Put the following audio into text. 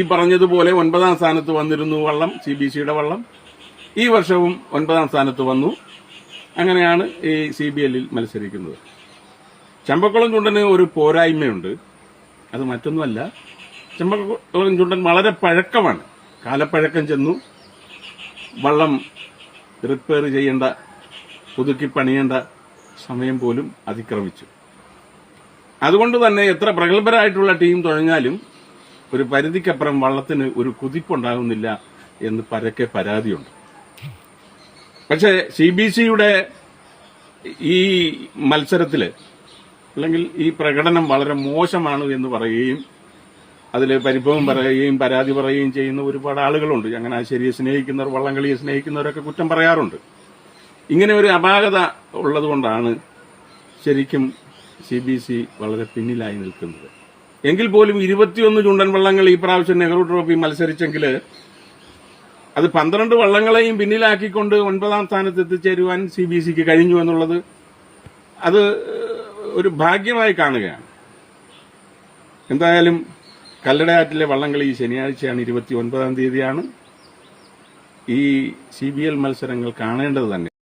ഈ പറഞ്ഞതുപോലെ ഒൻപതാം സ്ഥാനത്ത് വന്നിരുന്നു വള്ളം സി ബി സിയുടെ വള്ളം. ഈ വർഷവും ഒൻപതാം സ്ഥാനത്ത് വന്നു. അങ്ങനെയാണ് ഈ സി ബി എല്ലിൽ മത്സരിക്കുന്നത്. ചമ്പക്കുളം ചുണ്ടന് ഒരു പോരായ്മയുണ്ട്. അത് മറ്റൊന്നുമല്ല. ചമ്പക്കുളം ചുണ്ടൻ വളരെ പഴക്കമാണ്. കാലപ്പഴക്കം ചെന്നു. വള്ളം റിപ്പയർ ചെയ്യേണ്ട പുതുക്കി പണിയേണ്ട സമയം പോലും അതിക്രമിച്ചു. അതുകൊണ്ട് തന്നെ എത്ര പ്രഗത്ഭരായിട്ടുള്ള ടീം തുഴഞ്ഞാലും ഒരു പരിധിക്കപ്പുറം വള്ളത്തിന് ഒരു കുതിപ്പുണ്ടാകുന്നില്ല എന്ന് പരക്കെ പരാതിയുണ്ട്. പക്ഷേ സി ബി സിയുടെ ഈ മത്സരത്തിൽ അല്ലെങ്കിൽ ഈ പ്രകടനം വളരെ മോശമാണ് എന്ന് പറയുകയും അതിൽ പരിഭവം പറയുകയും പരാതി പറയുകയും ചെയ്യുന്ന ഒരുപാട് ആളുകളുണ്ട്. ചങ്ങനാശ്ശേരിയെ സ്നേഹിക്കുന്നവർ വള്ളംകളിയെ സ്നേഹിക്കുന്നവരൊക്കെ കുറ്റം പറയാറുണ്ട്. ഇങ്ങനെ ഒരു അപാകത ഉള്ളതുകൊണ്ടാണ് ശരിക്കും സി ബി സി വളരെ പിന്നിലായി നിൽക്കുന്നത്. എങ്കിൽ പോലും ഇരുപത്തിയൊന്ന് ചുണ്ടൻ വള്ളങ്ങൾ ഈ പ്രാവശ്യം നെഹ്റു ട്രോഫി മത്സരിച്ചെങ്കിൽ അത് പന്ത്രണ്ട് വള്ളങ്ങളെയും പിന്നിലാക്കിക്കൊണ്ട് ഒൻപതാം സ്ഥാനത്ത് എത്തിച്ചേരുവാൻ സി ബി സിക്ക് കഴിഞ്ഞു എന്നുള്ളത് അത് ഒരു ഭാഗ്യമായി കാണുകയാണ്. എന്തായാലും കല്ലടയാറ്റിലെ വള്ളംകളി ഈ ശനിയാഴ്ചയാണ് ഇരുപത്തി ഒൻപതാം തീയതിയാണ് ഈ സി ബി എൽ മത്സരങ്ങൾ കാണേണ്ടത് തന്നെ.